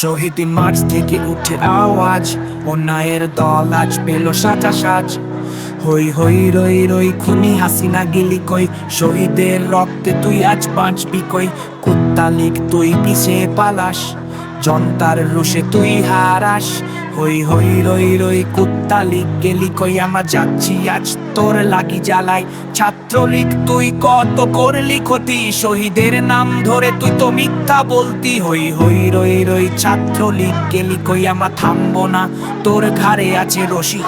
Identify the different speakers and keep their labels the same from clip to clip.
Speaker 1: শহীদ মাঠ থেকে উঠে আওয়াজ, অন্যায়ের দল আজ পেল সাজা সাজ। হই হই, রই রই, খুনি হাসিনা গেলি কই, শহীদের রক্তে তুই আজ বাঁচবি কই, কুত্তালিক তুই পিছে পালাস, জনতার রোষে তুই হারাস। হই হই, রই রই কুত্তালি গেলি কই? আমার যাচ্ছি আজ তোর লাগি জ্বালাই ছাত্রলীগ, তুই কত করলি ক্ষতি? শহীদের নাম ধরে তুই তো মিথ্যা বলতি। হই হই, রই রই, ছাত্রলীগ গেলি কই? আমার থামবো না, তোর ঘাড়ে আছে রশি।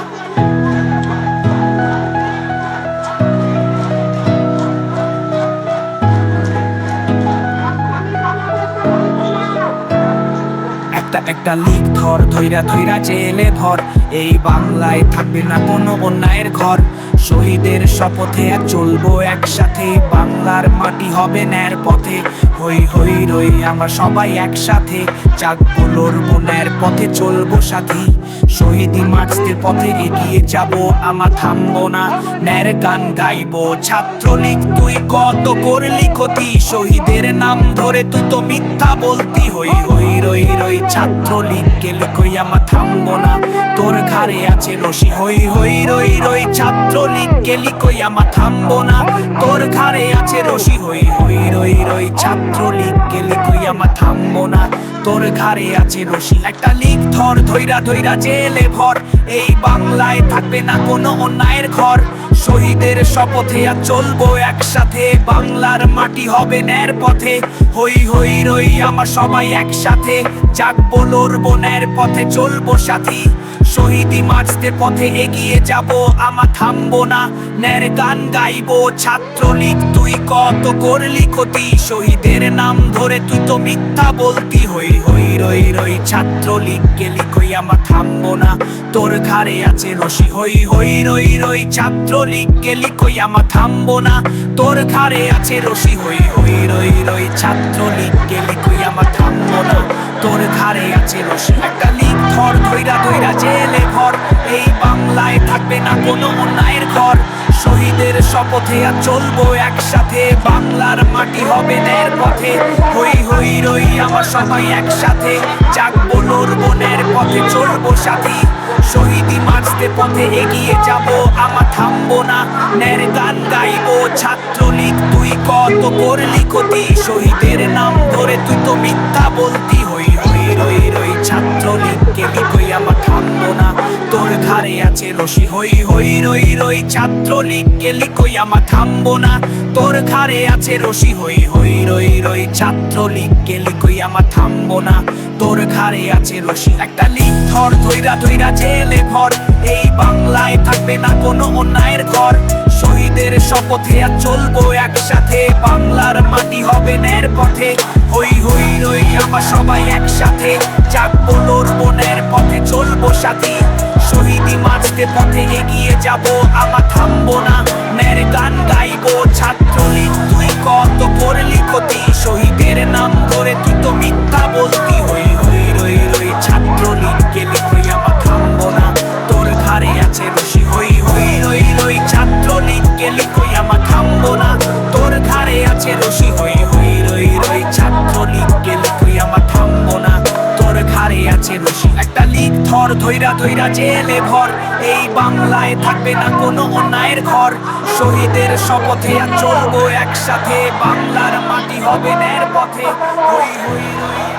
Speaker 1: একটা একটা লিক ধর, ধৈরা ধৈরা জেলে ধর। এই বাংলায় থাকবে না কোনো অন্যায়ের ঘর। শহীদের শপথে চলবো একসাথে। বাংলার মাটি হবে ন্যার পথে। হই হই, রই, আমরা সবাই একসাথে। জাগবো, লড়বো ন্যার পথে চলবো সাথী। শহীদি মার্চদের পথে এগিয়ে যাব, আমার থামবো না। ন্যার গান গাইবো, ছাত্রলীগ, তুই কত করলি ক্ষতি। শহীদের নাম ধরে তুই তো মিথ্যা বলতি। হই হই রই। ছাত্রলীগ গেলে কই আমার থামবো না। তোর ঘাড়ে আছে রশি, হই হই, রই রই। ছাত্রলীগ গেলি কই আমার থামবো না। তোর ঘাড়ে আছে রশি, হই হই, রই রই। ছাত্রলীগ গেলি কই আমার থামবো না। তোর ঘাড়ে আছে রশি। একটা লিগ ধর ধৈরা ধৈরা জেলে ভর। এই বাংলায় থাকবে না কোনো অন্যায়ের ঘর। শহীদের শপথে আর চলবো একসাথে। বাংলার মাটি হবে ন্যার পথে। হই হই, রই, আমার সবাই একসাথে। জাগবো লড়বো ন্যার পথে চলবো সাথী। শহীদি মার্চদের পথে এগিয়ে যাব। আমার থামবো না ন্যার গান গাইবো। ছাত্রলীগ, তুই কত করলি ক্ষতি? শহীদের নাম ধরে তুই তো মিথ্যা বলতি। হই হই, রই রই, ছাত্রলীগ গেলি কই? আমার থামবো না, তোর ঘাড়ে আছে রশি। হই হই, রই রই, ছাত্রলীগ গেলি কই? আমার থামবো না, তোর ঘাড়ে আছে রশি। হই হই, রই রই, ছাত্রলীগ গেলি কই? আমার থামবো না, তোর ঘাড়ে আছে রশি। একটা লিগ ধর ধৈরা ধৈরা জেলে ভর এই বাংলায় থাকবে না কোনো অন্যায়ের ঘর। শহীদের শপথে আর চলবো একসাথে। বাংলার মাটি হবে ন্যার পথে। হই হই, রই আমার সবাই একসাথে। জাগবো লড়বো ন্যার পথে, চলবো সাথী। শহীদি মার্চতে পথে এগিয়ে যাব। আমার থামবো না। ন্যার গান গাইবো। ছাত্রলীগ, তুই কত করলি ক্ষতি? শহীদের নাম ধরে তুই তো মিথ্যা বলতি হই। আছে রশি হই হই রই রই ছাত্রলীগ গেলি কই আমার থামবো না। তোর ঘাড়ে আছে রশি হই হই রই রই ছাত্রলীগ গেলি কই আমার থামবো না। তোর ঘাড়ে আছে রশি একটা লিগ ধর, ধৈরা ধৈরা জেলে ভর। এই বাংলায় থাকবে না কোনো অন্যায়ের ঘর শহীদের শপথে আর চলবো একসাথে, বাংলার মাটি হবে ন্যার পথে। হই হই রই, আমরা সবাই একসাথে, জাগবো লড়বো ন্যার পথে, চলবো সাথী। মাঝতে পথে এগিয়ে যাব, আমার থামবো না। ন্যার গান গাইবো, ছাত্রলীগ তুই কত করলি ক্ষতি? শহীদের নাম ধরে তুই তো মিথ্যা বলতি। হই হই, রই রই, ছাত্রলীগ গেলি কই আমার থামবো না। তোর ঘাড়ে আছে রশি। হই হই, রই রই, ছাত্রলীগ গেলি কই আমার থামবো না। তোর ঘাড়ে আছে রশি। হই হই, রই রই, ছাত্রলীগ গেলি কই আমার থামবো না। তোর ঘাড়ে আছে রশি। লিগ ধর ধৈরা জেলে ভর। এই বাংলায় থাকবে না কোনো অন্যায়ের ঘর। শহীদের শপথে চলবো একসাথে। বাংলার মাটি হবে ন্যার পথে। হই হই, রই।